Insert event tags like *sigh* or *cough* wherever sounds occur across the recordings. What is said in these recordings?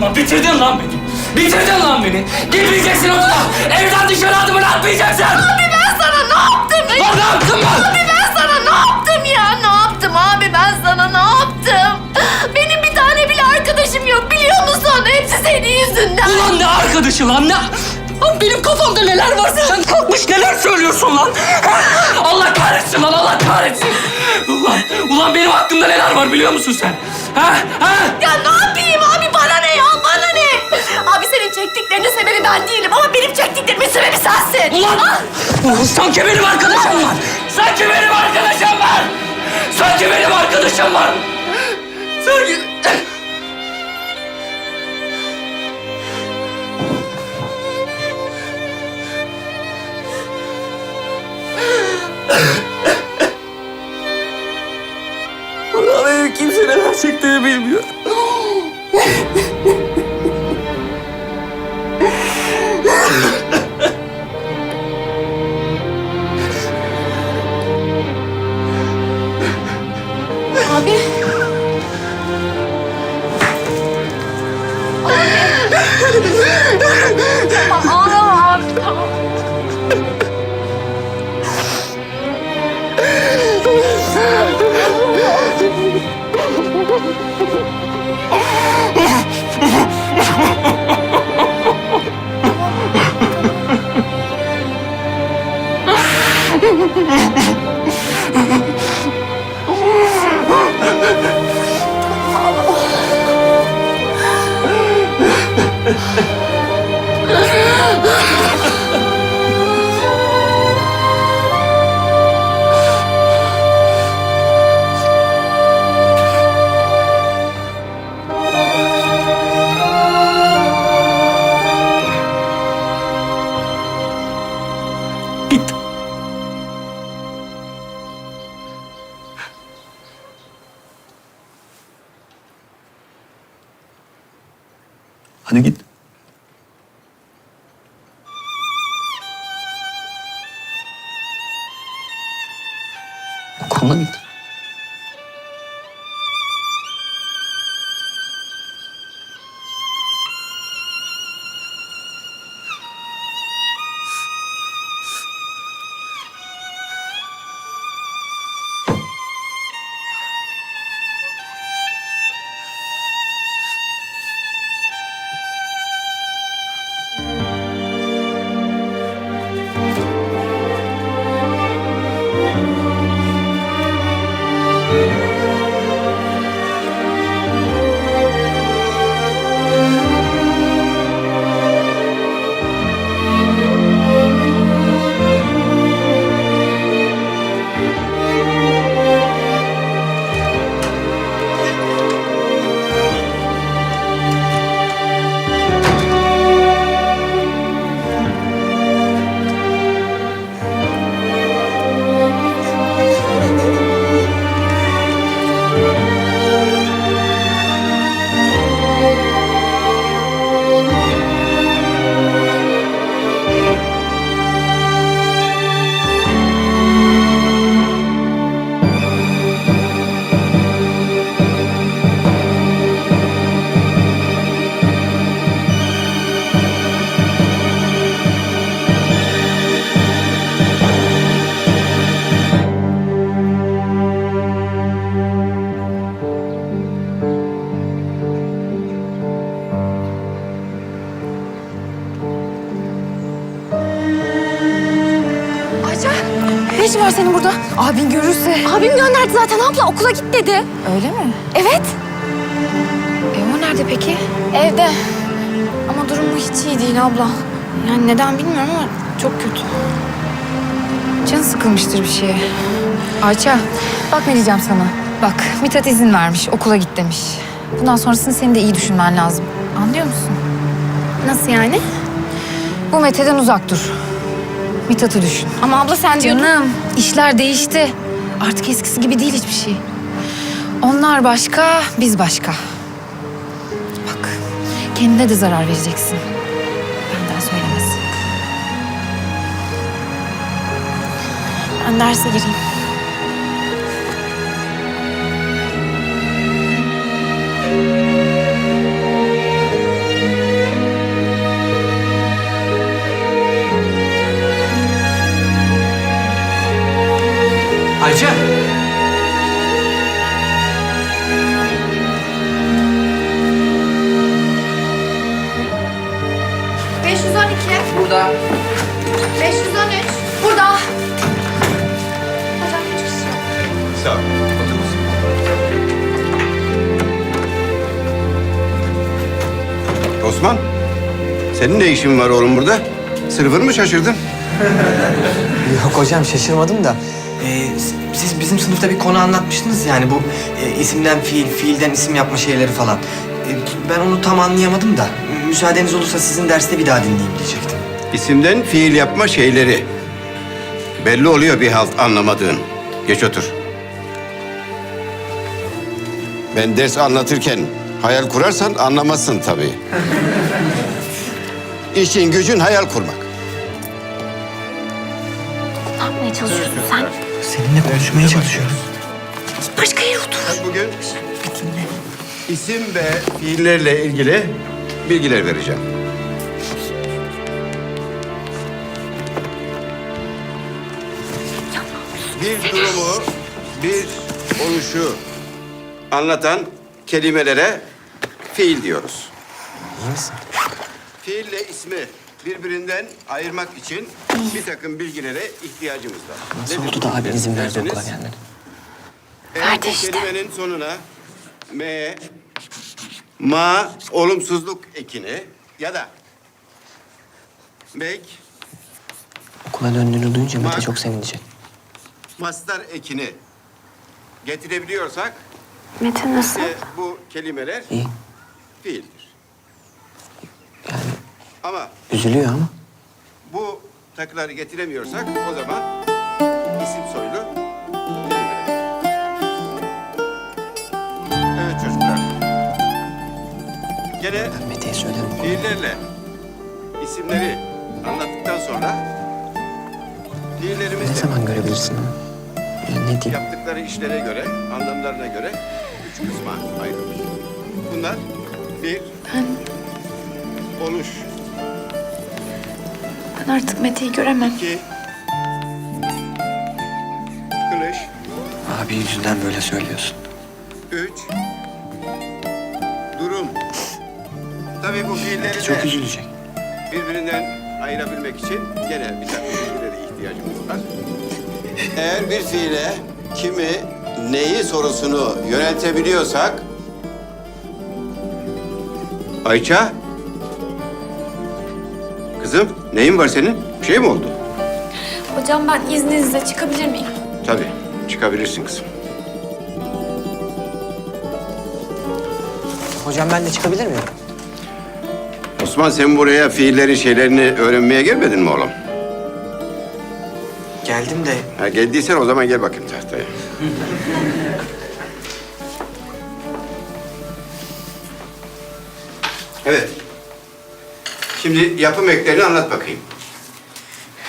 Lan bitirdin lan beni. Bitirdin lan beni. Gitmeyeceksin okula. Evden dışarı adımını atmayacaksın. Abi ben sana ne yaptım? Lan ne yaptın lan? Abi ben sana ne yaptım ya? Ne yaptım abi ben sana ne yaptım? Benim bir tane bile arkadaşım yok biliyor musun? Hepsi senin yüzünden. Ulan ne arkadaşı lan ne? Lan benim kafamda neler var sen kalkmış neler söylüyorsun lan? Allah kahretsin lan Allah kahretsin. Ulan, ulan benim hakkımda neler var biliyor musun sen? Ha? Ha? Ya ne yapayım abi Abi senin çektiklerinin sebebi ben değilim ama benim çektiklerimin sebebi sensin. Ulan! Ah! Ulan sanki benim arkadaşım var. Sanki benim arkadaşım var. Sanki benim arkadaşım var. Sanki... Ulan benim kimse neler çektiğini bilmiyor. *laughs* Tamam ağlama abi. Yeah. *laughs* Hadi git. Senin burada? Abin görürse. Abim gönderdi zaten abla okula git dedi. Öyle mi? Evet. E o nerede peki? Evde. Ama durumu hiç iyi değil abla. Yani neden bilmiyorum ama çok kötü. Can sıkılmıştır bir şeye. Ayça bak ne diyeceğim sana. Bak Mithat izin vermiş okula git demiş. Bundan sonrasını senin de iyi düşünmen lazım. Anlıyor musun? Nasıl yani? Bu Mete'den uzak dur. Mithat'ı düşün. Ama abla sen diyordun. Canım işler değişti. Artık eskisi gibi değil hiçbir şey. Onlar başka, biz başka. Bak kendine de zarar vereceksin. Benden söylemesi. Ben derse gireyim. Osman, senin ne işin var oğlum burada? Sırfır mı şaşırdın? *laughs* Yok hocam şaşırmadım da. Ee, siz bizim sınıfta bir konu anlatmıştınız yani bu e, isimden fiil, fiilden isim yapma şeyleri falan. E, ben onu tam anlayamadım da. Müsaadeniz olursa sizin derste bir daha dinleyeyim diyecektim. İsimden fiil yapma şeyleri. Belli oluyor bir halt anlamadığın. Geç otur. Ben ders anlatırken hayal kurarsan anlamazsın tabii. *laughs* İşin gücün hayal kurmak. Ne yapmaya çalışıyorsun sen? Seninle konuşmaya çalışıyoruz. Başka yere otur. Ben bugün isim ve fiillerle ilgili bilgiler vereceğim. Bir durumu, bir oluşu anlatan kelimelere fiil diyoruz. İyi misin? Fiille ismi birbirinden ayırmak için bir takım bilgilere ihtiyacımız var. Nasıl Nedir oldu da bu abin izin verdi okula gelmene? Eğer işte. kelimenin sonuna M, ma olumsuzluk ekini ya da mek, Okula döndüğünü duyunca Mete Bak. çok sevinecek. mastar ekini getirebiliyorsak Mete nasıl? işte bu kelimeler İyi. Fiildir. Yani Ama üzülüyor ama. bu takıları getiremiyorsak o zaman isim soylu. Evet çocuklar. Gene Ben Mete'ye söylerim fiillerle isimleri anlattıktan sonra Ne fiillerimizle zaman görebilirsin onu? Yani ne diyeyim? yaptıkları işlere göre, anlamlarına göre üç kısma ayrılır. Bunlar bir, oluş, Ben artık Mete'yi göremem. iki, kılış, Abi yüzünden böyle söylüyorsun. üç, durum. Tabii bu fiilleri de çok üzülecek. birbirinden ayırabilmek için gene bir takım bilgilere ihtiyacımız var. Eğer bir fiile kimi, neyi sorusunu yöneltebiliyorsak... Ayça? Kızım, neyin var senin? Bir şey mi oldu? Hocam ben izninizle çıkabilir miyim? Tabii, çıkabilirsin kızım. Hocam ben de çıkabilir miyim? Osman sen buraya fiillerin şeylerini öğrenmeye gelmedin mi oğlum? Geldim de Ha, geldiysen o zaman gel bakayım tahtaya. *laughs* Evet. Şimdi yapım eklerini anlat bakayım.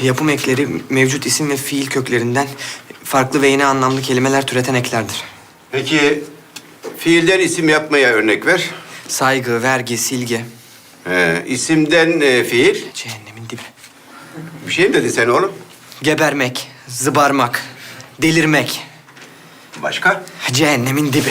yapım ekleri mevcut isim ve fiil köklerinden farklı ve yeni anlamlı kelimeler türeten eklerdir. Peki fiilden isim yapmaya örnek ver. Saygı, vergi, silge, Ee, isimden e, fiil. cehennemin dibi. Bir şey mi dedin sen oğlum? Gebermek, zıbarmak, delirmek, Başka? cehennemin dibi.